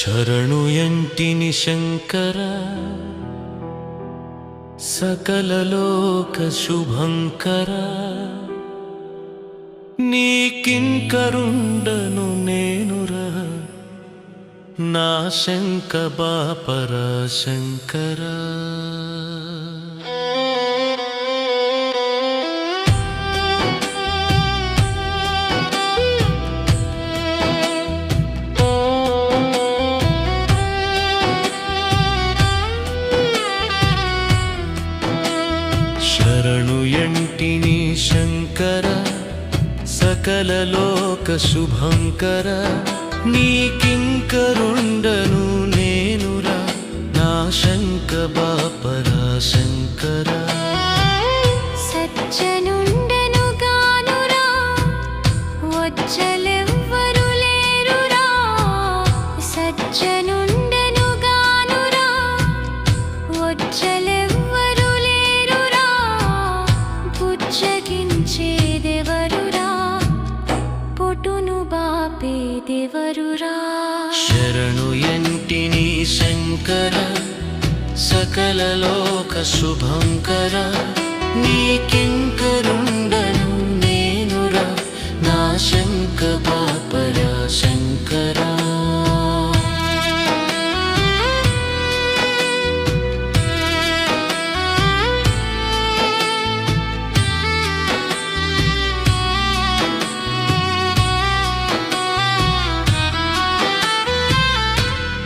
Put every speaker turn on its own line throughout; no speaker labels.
శరణు ఎంటిని శంకర సకలలోక శుభంకర. నీకింకరుండను నేనురా నా శంక బాపరా శంకరా. శరణు ఎంటిని శంకర? సకలలోక శుభంకర. నీకింకరుండను శంకర సకలలోక శుభంకర. నీకింకరుండను నేనురా నా శంక పాపరా శంకరా.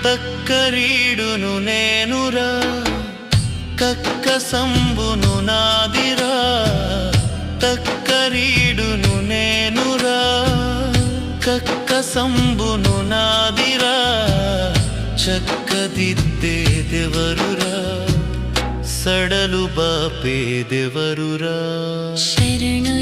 తక్కరీడును నేనురా కక్క సంబును నాదిరా తక్కరీడును నేనురా కక్క సంబును నాదిరా చక్కదిద్దేదెవరురా సడలు బాపేదెవరురా
శరణు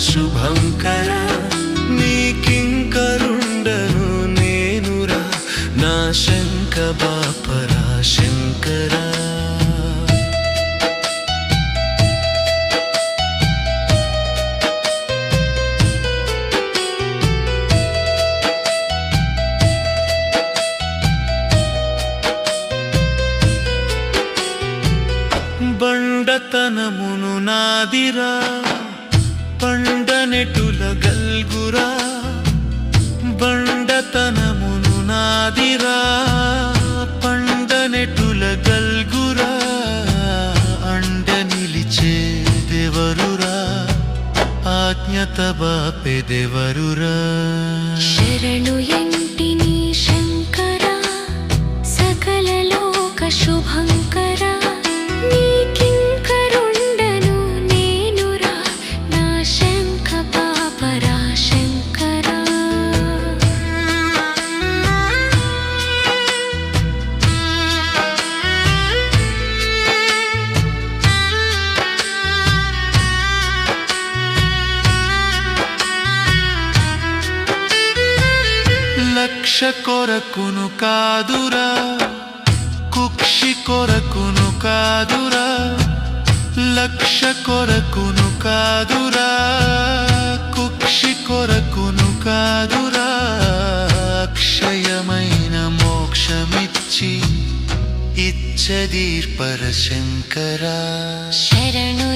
శుభంకర నీకింకరుండను నేనురా. నా శంక బాపరా శంకరా.
బండతనమును నాదిరా. పండనెటుల గల్గురా బండతనమును నాదిరా పండనెటుల గల్గురా అండ నిలిచే దేవరురా ఆజ్ఞత బాపెదెవరురా
శరణు
లక్ష కొరకును కాదురా కుక్షి కొరకును కాదురా లక్ష కొరకును కాదురా కుక్షి కొరకును కాదురా అక్షయమైన మోక్షమిచ్చి ఇచ్చదీర్పర శంకరా.
శరణు